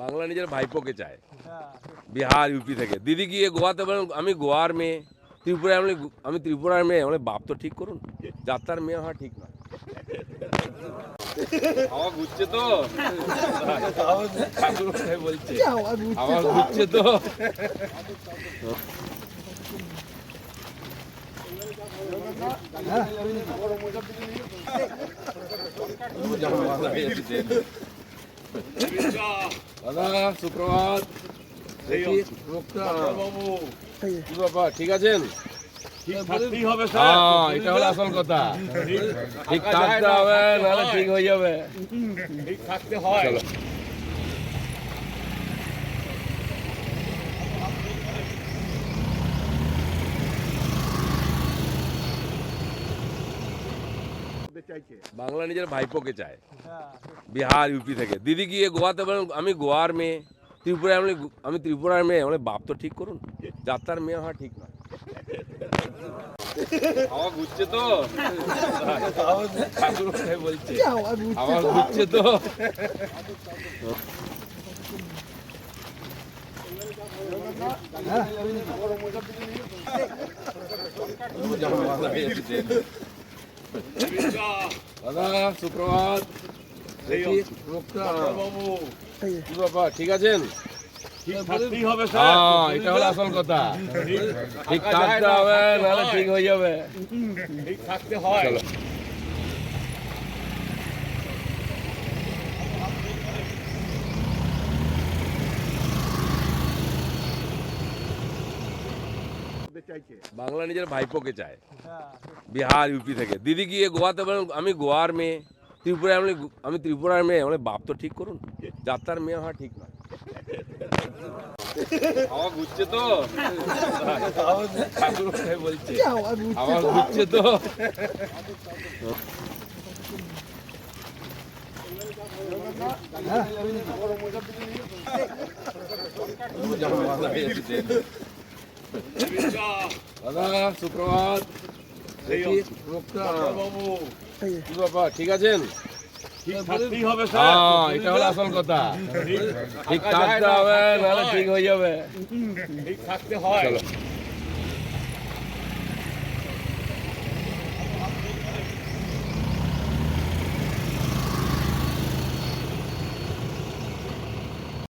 বাংলা নিজের ভাইপোকে চায়। বিহার ইউপি থেকে। দিদি গিয়ে গোয়াতে বলেন আমি গোয়ার মেয়ে। ত্রিপুরায় আমি আমি ত্রিপুরার মেয়ে। আমার বাপ তো ঠিক করুন। যাত্রার মেয়ে হওয়া ঠিক না হাওয়া ঘুরছে তো? বলছে হাওয়া ঘুরছে তো? দাদা সুপ্রভাত ঠিক আছেন এটা হলো আসল কথা ঠিক থাকতে হবে নাহলে ঠিক হয়ে যাবে ঠিক থাকতে হয় বাংলা নিজের ভাইপোকে চায়। বিহার ইউপি থেকে। দিদি গিয়ে গোয়াতে বলেন আমি গোয়ার মেয়ে। ত্রিপুরায় আমি আমি ত্রিপুরার মেয়ে। আমার বাপ তো ঠিক করুন। যাত্রার মেয়ে হওয়া ঠিক না হাওয়া ঘুরছে তো? বলছে হাওয়া ঘুরছে। তো? দাদা সুপ্রভাত। বাবা ঠিক আছেন? হ্যাঁ এটা হলো আসল কথা। ঠিক থাকতে হবে নাহলে ঠিক হয়ে যাবে। ঠিক থাকতে হয়। বাংলা নিজের ভাইপোকে চায়। বিহার ইউপি থেকে। দিদি গিয়ে গোয়াতে বলেন আমি গোয়ার মেয়ে। ত্রিপুরায় আমি আমি ত্রিপুরার মেয়ে। আমার বাপ তো ঠিক করুন। যাত্রার মেয়ে হওয়া ঠিক না হাওয়া ঘুরছে তো? বলছে হাওয়া ঘুরছে তো? দাদা সুপ্রভাত। বাবা ঠিক আছেন এটা হলো আসল কথা ঠিক থাকতে হবে নাহলে ঠিক হয়ে যাবে ঠিক থাকতে হয়